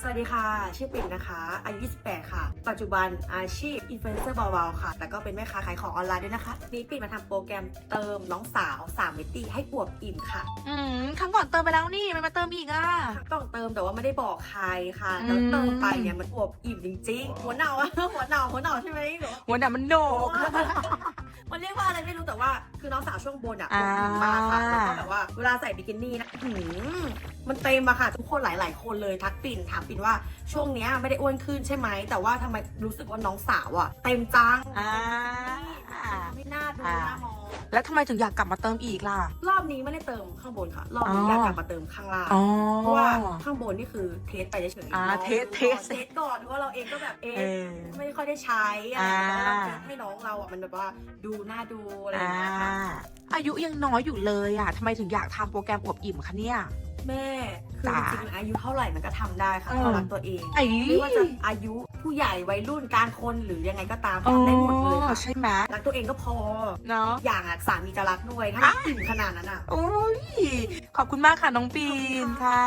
สวัสดีค่ะ ชื่อปิ่นนะคะ อายุ 28 ค่ะ ปัจจุบันอาชีพอินฟลูเอนเซอร์เบาๆค่ะ แต่ก็เป็นแม่ค้าขายของออนไลน์ด้วยนะคะ นี่ปิ่นมาทำโปรแกรมเติมน้องสาว3มิติให้อวบอิ่มค่ะ อืมครั้งก่อนเติมไปแล้วนี่ มันมาเติมอีกอะ ต้องเติมแต่ว่าไม่ได้บอกใครค่ะอืแล้วมเติมไปเนี่ยมันอวบอิ่มจริงๆ หัวเน่าอะหัวเน่าหัวเน่าใช่ไหมหรือว่าหัวหน้ามันโหนก แต่ว่าคือน้องสาวช่วงบนอะอ่าอวบอิ่มมากค่ะแล้วก็แบบว่าเวลาใส่บิกินี่นะอื้อหือมันเต็มอะค่ะ ทุกคนหลาย ๆ คนเลยทักปิ่นถามปิ่นว่าช่วงเนี้ยไม่ได้อ้วนขึ้นใช่ไหมแต่ว่าทำไมรู้สึกว่าน้องสาวอะเต็มจังอ่า ไม่น่าดูอ่า น่ามอง แล้วทำไมถึงอยากกลับมาเติมอีกล่ะ รอบนี้ไม่ได้เติมข้างบนค่ะ รอบนี้อ๋อออยากกลับมาเติมข้างล่าง อ๋อ เพราะว่าข้างบนนี่คือเทสไปเฉยๆอ่าลองเทสดูเทก่อนสเทสก่อนเพราะว่าเราเองก็แบบเอ๊ะเออไม่ค่อยได้ใช้อะไรอย่างเงี้ยอ่าเราเทสให้น้องเราอะมันแบบว่าดูน่าดูอะไรออ่าย่างเงี้ยค่ะอายุยังน้อยอยู่เลยอะทำไมถึงอยากทำโปรแกรมอวบอิ่มคะเนี่ย แม่คือจ๋าจริงๆอายุเท่าไหร่มันก็ทำได้ค่ะอืมถ้ารักตัวเองไอ้ไม่ว่าจะอายุผู้ใหญ่วัยรุ่นกลารคนหรือยังไงก็ตามอ๋อทำได้หมดเลยค่ะใช่ไหมรักตัวเองก็พอ เนาะ อย่างอะสามีจะรักด้วยถ้าอะอิ่มขนาดนั้นอะ โอ้ย ขอบคุณมากค่ะ น้องปีนค่ะ